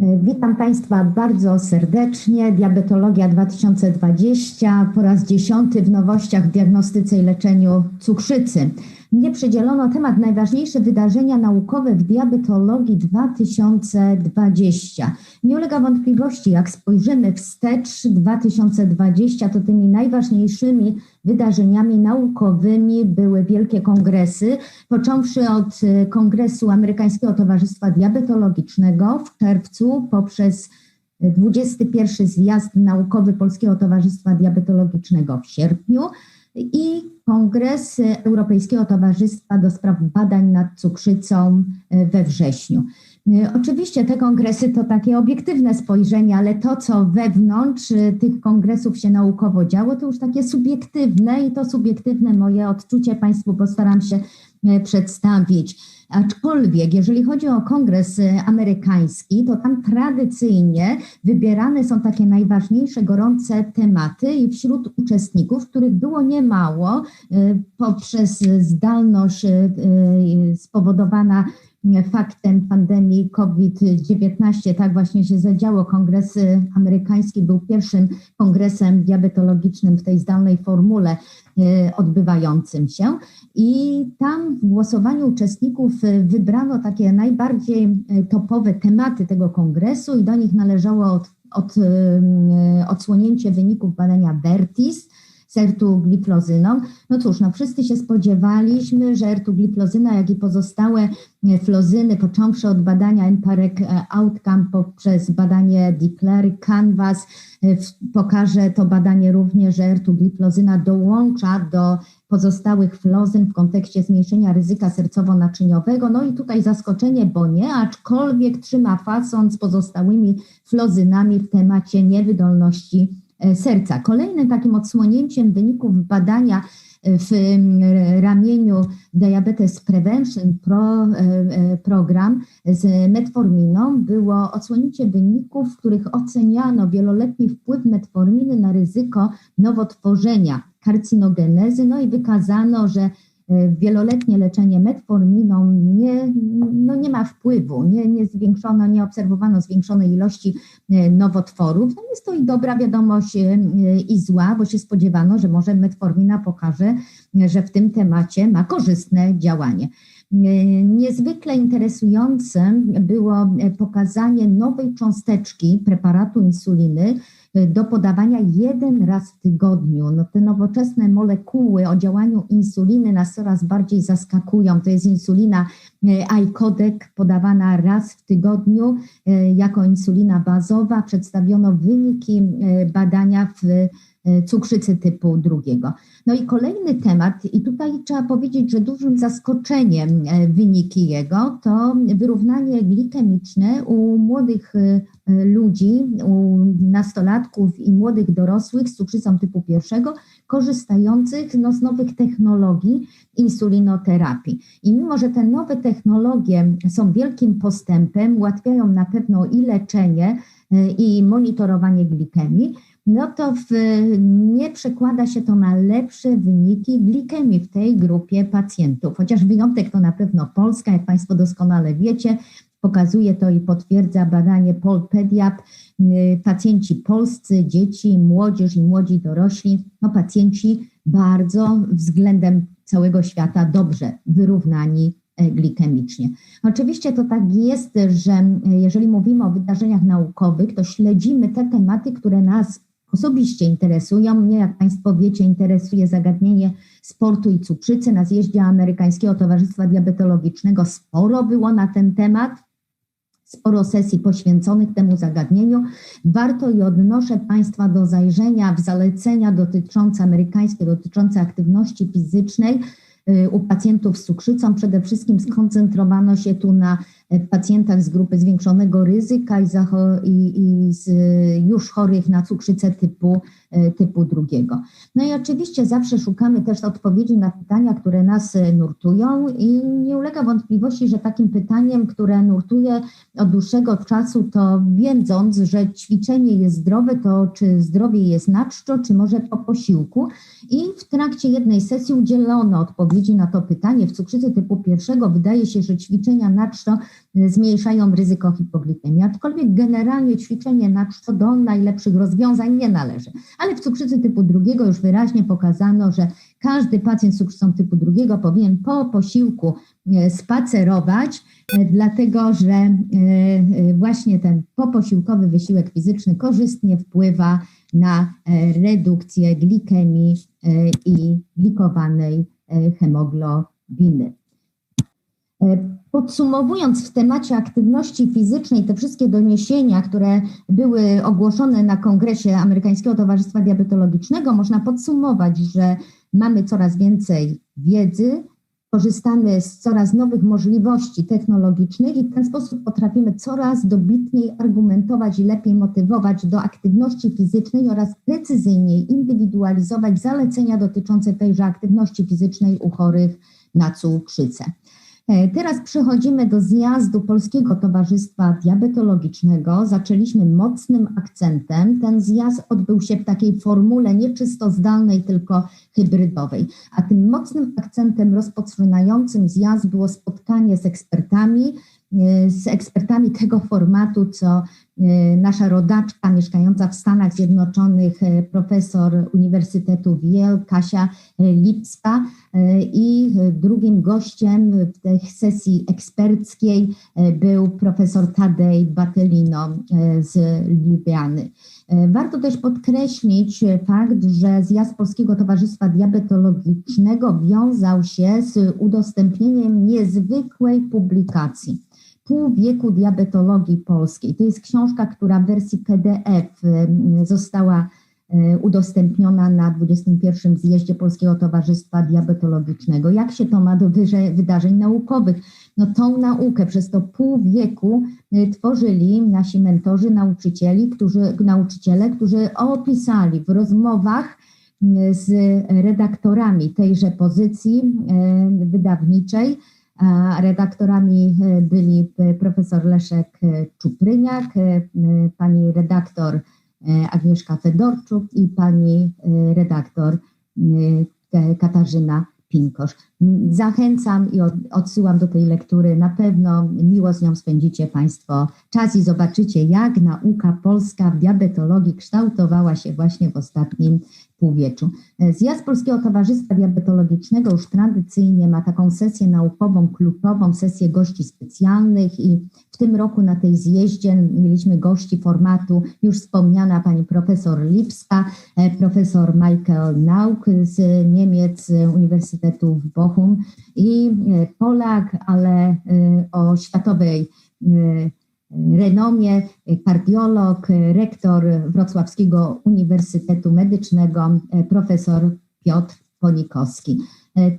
Witam Państwa bardzo serdecznie. Diabetologia 2020 po raz dziesiąty w nowościach w diagnostyce i leczeniu cukrzycy. Mnie przydzielono temat najważniejsze wydarzenia naukowe w diabetologii 2020. Nie ulega wątpliwości, jak spojrzymy wstecz 2020, to tymi najważniejszymi wydarzeniami naukowymi były wielkie kongresy, począwszy od Kongresu Amerykańskiego Towarzystwa Diabetologicznego w czerwcu poprzez 21 zjazd naukowy Polskiego Towarzystwa Diabetologicznego w sierpniu i Kongres Europejskiego Towarzystwa do Spraw Badań nad Cukrzycą we wrześniu. Oczywiście te kongresy to takie obiektywne spojrzenie, ale to, co wewnątrz tych kongresów się naukowo działo, to już takie subiektywne i to subiektywne moje odczucie Państwu postaram się przedstawić. Aczkolwiek, jeżeli chodzi o kongres amerykański, to tam tradycyjnie wybierane są takie najważniejsze, gorące tematy i wśród uczestników, których było niemało poprzez zdalność spowodowana faktem pandemii COVID-19. Tak właśnie się zadziało. Kongres amerykański był pierwszym kongresem diabetologicznym w tej zdalnej formule odbywającym się. I tam w głosowaniu uczestników wybrano takie najbardziej topowe tematy tego kongresu i do nich należało od, od, odsłonięcie wyników badania Vertis, z ertugliflozyną. No cóż, no wszyscy się spodziewaliśmy, że ertugliflozyna, jak i pozostałe flozyny, począwszy od badania Emparek Outcome poprzez badanie Declare Canvas, pokaże to badanie również, że ertugliflozyna dołącza do pozostałych flozyn w kontekście zmniejszenia ryzyka sercowo-naczyniowego. No i tutaj zaskoczenie, bo nie, aczkolwiek trzyma fason z pozostałymi flozynami w temacie niewydolności serca. Kolejnym takim odsłonięciem wyników badania w ramieniu Diabetes Prevention Pro, Program z metforminą było odsłonięcie wyników, w których oceniano wieloletni wpływ metforminy na ryzyko nowotworzenia, karcinogenezy, no i wykazano, że wieloletnie leczenie metforminą nie, no nie ma wpływu, nie, nie zwiększono, nie obserwowano zwiększonej ilości nowotworów. No jest to i dobra wiadomość i zła, bo się spodziewano, że może metformina pokaże, że w tym temacie ma korzystne działanie. Niezwykle interesujące było pokazanie nowej cząsteczki preparatu insuliny, do podawania jeden raz w tygodniu. No te nowoczesne molekuły o działaniu insuliny nas coraz bardziej zaskakują. To jest insulina iCodec podawana raz w tygodniu jako insulina bazowa. Przedstawiono wyniki badania w cukrzycy typu drugiego. No i kolejny temat, i tutaj trzeba powiedzieć, że dużym zaskoczeniem wyniki jego to wyrównanie glikemiczne u młodych ludzi, u nastolatków i młodych dorosłych z cukrzycą typu pierwszego, korzystających no, z nowych technologii insulinoterapii. I mimo, że te nowe technologie są wielkim postępem, ułatwiają na pewno i leczenie, i monitorowanie glikemii, no to w, nie przekłada się to na lepsze wyniki glikemii w tej grupie pacjentów. Chociaż wyjątek to na pewno Polska, jak Państwo doskonale wiecie, pokazuje to i potwierdza badanie Polpediap. Pacjenci polscy, dzieci, młodzież i młodzi dorośli, no pacjenci bardzo względem całego świata dobrze wyrównani glikemicznie. Oczywiście to tak jest, że jeżeli mówimy o wydarzeniach naukowych, to śledzimy te tematy, które nas osobiście interesują. Mnie, jak Państwo wiecie, interesuje zagadnienie sportu i cukrzycy. Na zjeździe Amerykańskiego Towarzystwa Diabetologicznego sporo było na ten temat, sporo sesji poświęconych temu zagadnieniu. Warto i odnoszę Państwa do zajrzenia w zalecenia dotyczące amerykańskie, dotyczące aktywności fizycznej u pacjentów z cukrzycą. Przede wszystkim skoncentrowano się tu na pacjentach z grupy zwiększonego ryzyka i, i, i z już chorych na cukrzycę typu, typu drugiego. No i oczywiście zawsze szukamy też odpowiedzi na pytania, które nas nurtują i nie ulega wątpliwości, że takim pytaniem, które nurtuje od dłuższego czasu, to wiedząc, że ćwiczenie jest zdrowe, to czy zdrowie jest na czczo, czy może po posiłku. I w trakcie jednej sesji udzielono odpowiedzi na to pytanie. W cukrzycy typu pierwszego wydaje się, że ćwiczenia na czczo zmniejszają ryzyko hipoglikemii. Aczkolwiek generalnie ćwiczenie na co do najlepszych rozwiązań nie należy. Ale w cukrzycy typu drugiego już wyraźnie pokazano, że każdy pacjent z cukrzycą typu drugiego powinien po posiłku e, spacerować, e, dlatego że e, właśnie ten poposiłkowy wysiłek fizyczny korzystnie wpływa na redukcję glikemii i glikowanej hemoglobiny. Podsumowując w temacie aktywności fizycznej te wszystkie doniesienia, które były ogłoszone na kongresie Amerykańskiego Towarzystwa Diabetologicznego, można podsumować, że mamy coraz więcej wiedzy, korzystamy z coraz nowych możliwości technologicznych i w ten sposób potrafimy coraz dobitniej argumentować i lepiej motywować do aktywności fizycznej oraz precyzyjniej indywidualizować zalecenia dotyczące tejże aktywności fizycznej u chorych na cukrzycę. E, teraz przechodzimy do zjazdu Polskiego Towarzystwa Diabetologicznego. Zaczęliśmy mocnym akcentem. Ten zjazd odbył się w takiej formule nie czysto zdalnej, tylko hybrydowej. A tym mocnym akcentem rozpoczynającym zjazd było spotkanie z ekspertami, e, z ekspertami tego formatu, co nasza rodaczka mieszkająca w Stanach Zjednoczonych, profesor Uniwersytetu Yale, Kasia Lipska, i drugim gościem w tej sesji eksperckiej e, był profesor Tadej Batelino e, z Libiany. E, warto też podkreślić fakt, że zjazd Polskiego Towarzystwa Diabetologicznego wiązał się z udostępnieniem niezwykłej publikacji. Pół wieku diabetologii polskiej. To jest książka, która w wersji PDF została E, udostępniona na 21. zjeździe Polskiego Towarzystwa Diabetologicznego. Jak się to ma do wydarzeń naukowych? No tą naukę przez to pół wieku e, tworzyli nasi mentorzy, nauczycieli, którzy, nauczyciele, którzy opisali w rozmowach z redaktorami tejże pozycji wydawniczej, redaktorami byli profesor Leszek Czupryniak, pani redaktor E, Agnieszka Fedorczuk i pani e, redaktor e, Katarzyna Pinkosz. Zachęcam i odsyłam do tej lektury. Na pewno miło z nią spędzicie Państwo czas i zobaczycie, jak nauka polska w diabetologii kształtowała się właśnie w ostatnim półwieczu. Zjazd Polskiego Towarzystwa Diabetologicznego już tradycyjnie ma taką sesję naukową, klubową, sesję gości specjalnych i w tym roku na tej zjeździe mieliśmy gości formatu już wspomniana pani profesor Lipska, e, profesor Michael Nauk z Niemiec, Uniwersytetu w Bochum i e, Polak, ale e, o światowej renomie, kardiolog, rektor Wrocławskiego Uniwersytetu Medycznego, profesor Piotr Ponikowski.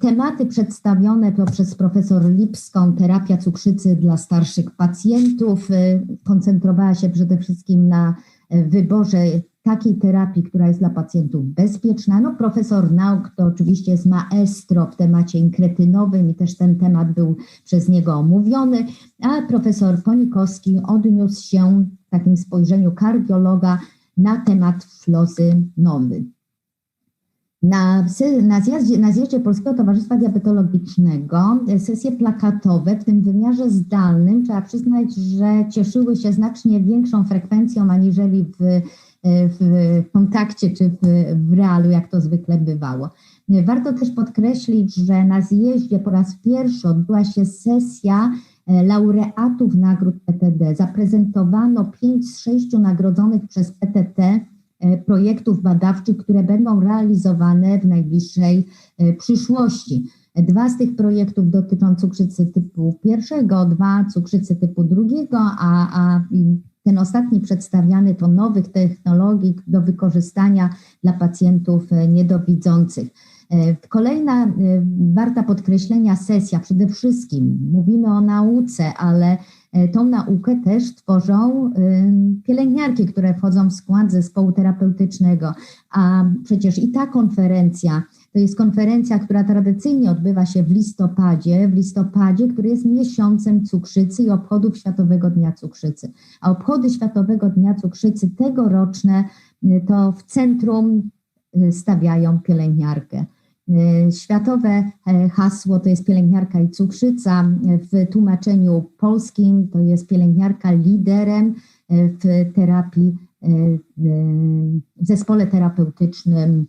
Tematy przedstawione przez profesor Lipską, terapia cukrzycy dla starszych pacjentów, koncentrowała się przede wszystkim na wyborze takiej terapii, która jest dla pacjentów bezpieczna. No, profesor nauk to oczywiście jest maestro w temacie inkretynowym i też ten temat był przez niego omówiony, a profesor Ponikowski odniósł się w takim spojrzeniu kardiologa na temat flozy nowy. Na, na, zjeździe, na zjeździe Polskiego Towarzystwa Diabetologicznego sesje plakatowe w tym wymiarze zdalnym trzeba przyznać, że cieszyły się znacznie większą frekwencją aniżeli w, w kontakcie czy w, w realu, jak to zwykle bywało. Warto też podkreślić, że na zjeździe po raz pierwszy odbyła się sesja e, laureatów nagród PTD. Zaprezentowano pięć z sześciu nagrodzonych przez PTT E, projektów badawczych, które będą realizowane w najbliższej e, przyszłości. Dwa z tych projektów dotyczą cukrzycy typu pierwszego, dwa cukrzycy typu drugiego, a, a ten ostatni przedstawiany to nowych technologii do wykorzystania dla pacjentów e, niedowidzących. Kolejna warta podkreślenia sesja, przede wszystkim mówimy o nauce, ale E, tą naukę też tworzą pielęgniarki, które wchodzą w skład zespołu terapeutycznego, a przecież i ta konferencja to jest konferencja, która tradycyjnie odbywa się w listopadzie, w listopadzie, który jest miesiącem cukrzycy i obchodów Światowego Dnia Cukrzycy. A obchody Światowego Dnia Cukrzycy tegoroczne to w centrum stawiają pielęgniarkę. Światowe hasło to jest pielęgniarka i cukrzyca. W tłumaczeniu polskim to jest pielęgniarka liderem w terapii, w zespole terapeutycznym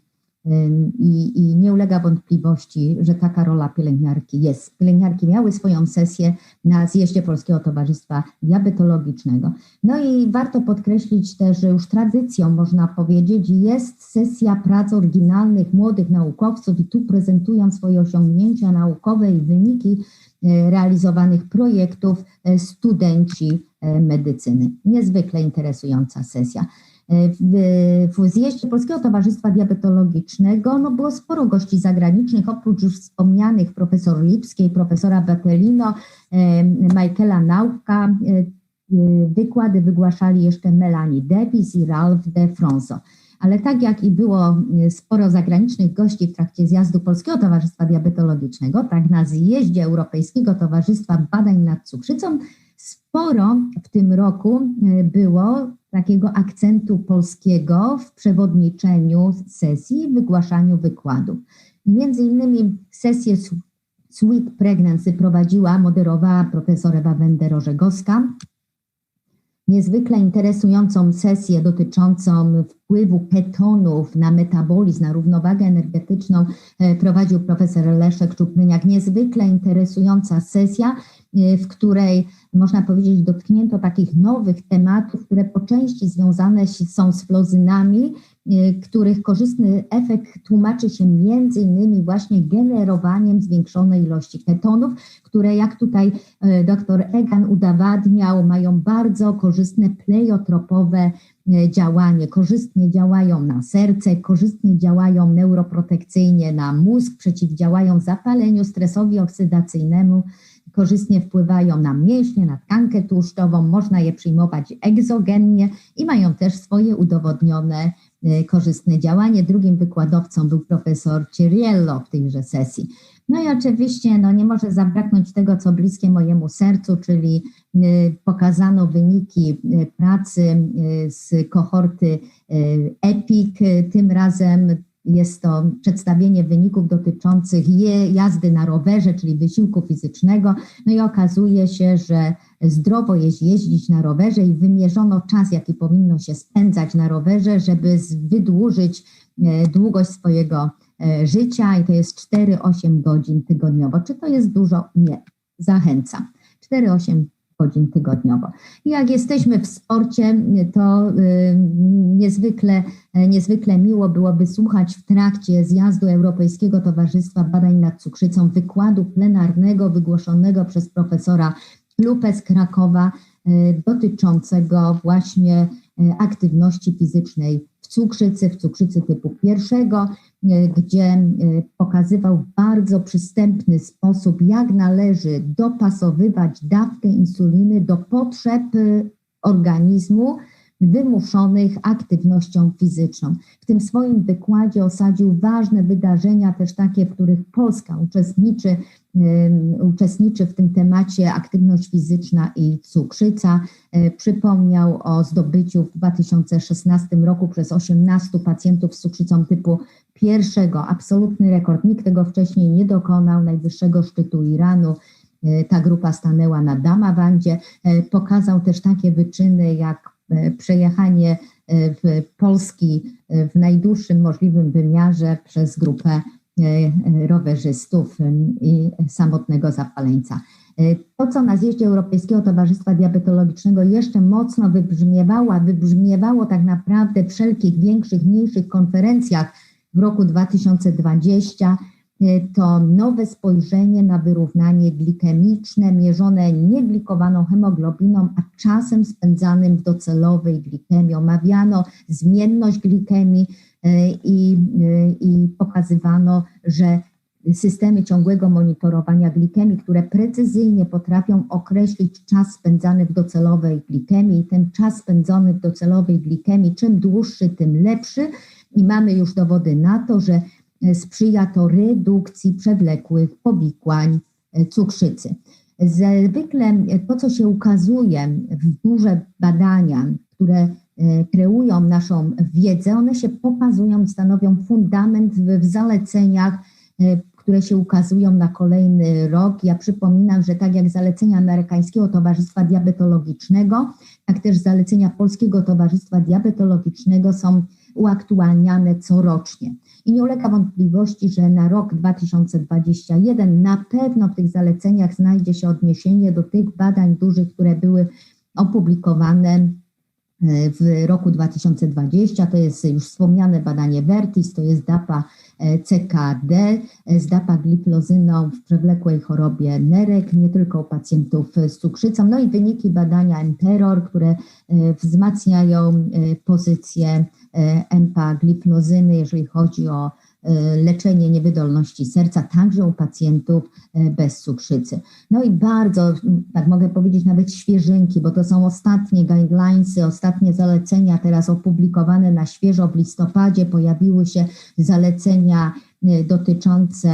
i, I, nie ulega wątpliwości, że taka rola pielęgniarki jest. Pielęgniarki miały swoją sesję na zjeździe Polskiego Towarzystwa Diabetologicznego. No i warto podkreślić też, że już tradycją, można powiedzieć, jest sesja prac oryginalnych młodych naukowców i tu prezentują swoje osiągnięcia naukowe i wyniki e, realizowanych projektów e, studenci medycyny. Niezwykle interesująca sesja. W, w zjeździe Polskiego Towarzystwa Diabetologicznego no było sporo gości zagranicznych, oprócz już wspomnianych profesor Lipskiej, profesora Batelino, Michaela Nauka. E, wykłady wygłaszali jeszcze Melanie Debis i Ralph de Fronzo. Ale tak jak i było e, sporo zagranicznych gości w trakcie zjazdu Polskiego Towarzystwa Diabetologicznego, tak na zjeździe Europejskiego Towarzystwa Badań nad Cukrzycą sporo w tym roku e, było takiego akcentu polskiego w przewodniczeniu sesji, wygłaszaniu wykładów. Między innymi sesję Sweet Pregnancy prowadziła, moderowała profesor Ewa Wender-Orzegowska. Niezwykle interesującą sesję dotyczącą wpływu ketonów na metabolizm, na równowagę energetyczną e, prowadził profesor Leszek Czupryniak. Niezwykle interesująca sesja, w której można powiedzieć, dotknięto takich nowych tematów, które po części związane są z flozynami, y, których korzystny efekt tłumaczy się między innymi właśnie generowaniem zwiększonej ilości ketonów, które jak tutaj y, dr Egan udowadniał, mają bardzo korzystne pleiotropowe y, działanie, korzystnie działają na serce, korzystnie działają neuroprotekcyjnie na mózg, przeciwdziałają zapaleniu, stresowi oksydacyjnemu, korzystnie wpływają na mięśnie, na tkankę tłuszczową, można je przyjmować egzogennie i mają też swoje udowodnione y, korzystne działanie. Drugim wykładowcą był profesor Ciriello w tejże sesji. No i oczywiście no, nie może zabraknąć tego, co bliskie mojemu sercu, czyli y, pokazano wyniki y, pracy z kohorty EPIC. Tym razem jest to przedstawienie wyników dotyczących jazdy na rowerze, czyli wysiłku fizycznego. No i okazuje się, że zdrowo jest jeździć na rowerze i wymierzono czas, jaki powinno się spędzać na rowerze, żeby wydłużyć e, długość swojego e, życia i to jest 4-8 godzin tygodniowo. Czy to jest dużo? Nie. Zachęcam. 4-8 godzin tygodniowo. Jak jesteśmy w sporcie, to y, niezwykle, niezwykle miło byłoby słuchać w trakcie zjazdu Europejskiego Towarzystwa Badań nad Cukrzycą wykładu plenarnego wygłoszonego przez profesora Lupę z Krakowa y, dotyczącego właśnie y, aktywności fizycznej w cukrzycy, w cukrzycy typu pierwszego, gdzie e, pokazywał w bardzo przystępny sposób, jak należy dopasowywać dawkę insuliny do potrzeb e, organizmu wymuszonych aktywnością fizyczną. W tym swoim wykładzie osadził ważne wydarzenia, też takie, w których Polska uczestniczy, uczestniczy w tym temacie aktywność fizyczna i cukrzyca. Przypomniał o zdobyciu w 2016 roku przez 18 pacjentów z cukrzycą typu pierwszego, absolutny rekord. Nikt tego wcześniej nie dokonał, najwyższego szczytu Iranu. E, ta grupa stanęła na Damawandzie. E, pokazał też takie wyczyny jak e, przejechanie w Polski w najdłuższym możliwym wymiarze przez grupę rowerzystów i samotnego zapaleńca. To, co na zjeździe Europejskiego Towarzystwa Diabetologicznego jeszcze mocno wybrzmiewało, wybrzmiewało tak naprawdę wszelkich większych, mniejszych konferencjach w roku 2020 e, to nowe spojrzenie na wyrównanie glikemiczne mierzone nieglikowaną hemoglobiną, a czasem spędzanym w docelowej glikemii. Omawiano zmienność glikemii e, i, e, i pokazywano, że systemy ciągłego monitorowania glikemii, które precyzyjnie potrafią określić czas spędzany w docelowej glikemii. Ten czas spędzony w docelowej glikemii, czym dłuższy, tym lepszy i mamy już dowody na to, że sprzyja to redukcji przewlekłych powikłań e, cukrzycy. Zwykle e, to, co się ukazuje w duże badania, które kreują naszą wiedzę, one się pokazują i stanowią fundament w, w zaleceniach które się ukazują na kolejny rok. Ja przypominam, że tak jak zalecenia Amerykańskiego Towarzystwa Diabetologicznego, tak też zalecenia Polskiego Towarzystwa Diabetologicznego są uaktualniane corocznie. I nie ulega wątpliwości, że na rok 2021 na pewno w tych zaleceniach znajdzie się odniesienie do tych badań dużych, które były opublikowane w roku 2020. To jest już wspomniane badanie Vertis, to jest DAPA e, CKD z DAPA gliplozyną w przewlekłej chorobie nerek, nie tylko u pacjentów z cukrzycą. No i wyniki badania Enteror, które e, wzmacniają pozycję empagliflozyny, jeżeli chodzi o e, leczenie niewydolności serca, także u pacjentów e, bez cukrzycy. No i bardzo, tak mogę powiedzieć, nawet świeżynki, bo to są ostatnie guidelinesy, ostatnie zalecenia teraz opublikowane na świeżo w listopadzie. Pojawiły się zalecenia e, dotyczące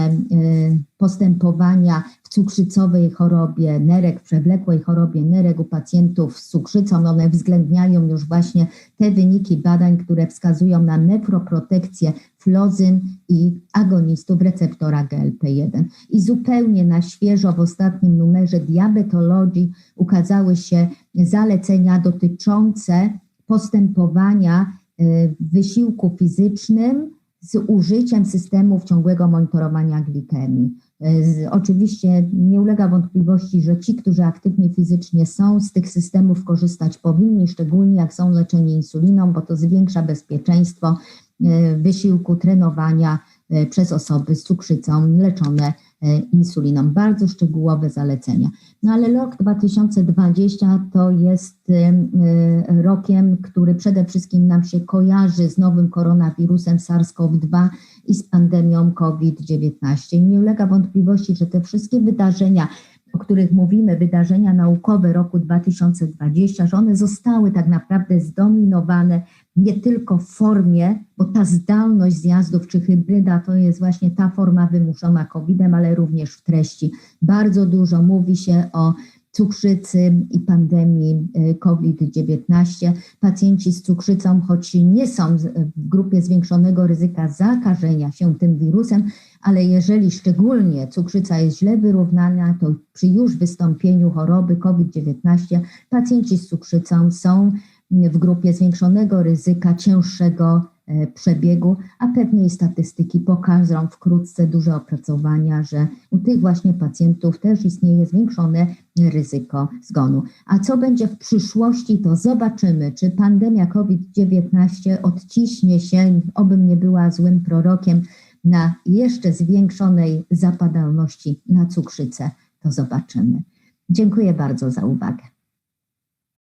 postępowania w cukrzycowej chorobie nerek, przewlekłej chorobie nerek u pacjentów z cukrzycą. One uwzględniają już właśnie te wyniki badań, które wskazują na nefroprotekcję flozyn i agonistów receptora GLP-1. I zupełnie na świeżo w ostatnim numerze diabetologii ukazały się zalecenia dotyczące postępowania w wysiłku fizycznym z użyciem systemów ciągłego monitorowania glikemii. Oczywiście nie ulega wątpliwości, że ci, którzy aktywnie fizycznie są, z tych systemów korzystać powinni, szczególnie jak są leczeni insuliną, bo to zwiększa bezpieczeństwo e, wysiłku trenowania e, przez osoby z cukrzycą leczone e, insuliną. Bardzo szczegółowe zalecenia. No ale rok 2020 to jest rokiem, który przede wszystkim nam się kojarzy z nowym koronawirusem SARS-CoV-2 i z pandemią COVID-19. Nie ulega wątpliwości, że te wszystkie wydarzenia, o których mówimy, wydarzenia naukowe roku 2020, że one zostały tak naprawdę zdominowane nie tylko w formie, bo ta zdalność zjazdów czy hybryda to jest właśnie ta forma wymuszona COVID-em, ale również w treści. Bardzo dużo mówi się o cukrzycy i pandemii e, COVID-19. Pacjenci z cukrzycą, choć nie są w grupie zwiększonego ryzyka zakażenia się tym wirusem, ale jeżeli szczególnie cukrzyca jest źle wyrównana, to przy już wystąpieniu choroby COVID-19 pacjenci z cukrzycą są w grupie zwiększonego ryzyka cięższego przebiegu, a pewnie i statystyki pokażą wkrótce duże opracowania, że u tych właśnie pacjentów też istnieje zwiększone ryzyko zgonu. A co będzie w przyszłości, to zobaczymy, czy pandemia COVID-19 odciśnie się, obym nie była złym prorokiem, na jeszcze zwiększonej zapadalności na cukrzycę. To zobaczymy. Dziękuję bardzo za uwagę.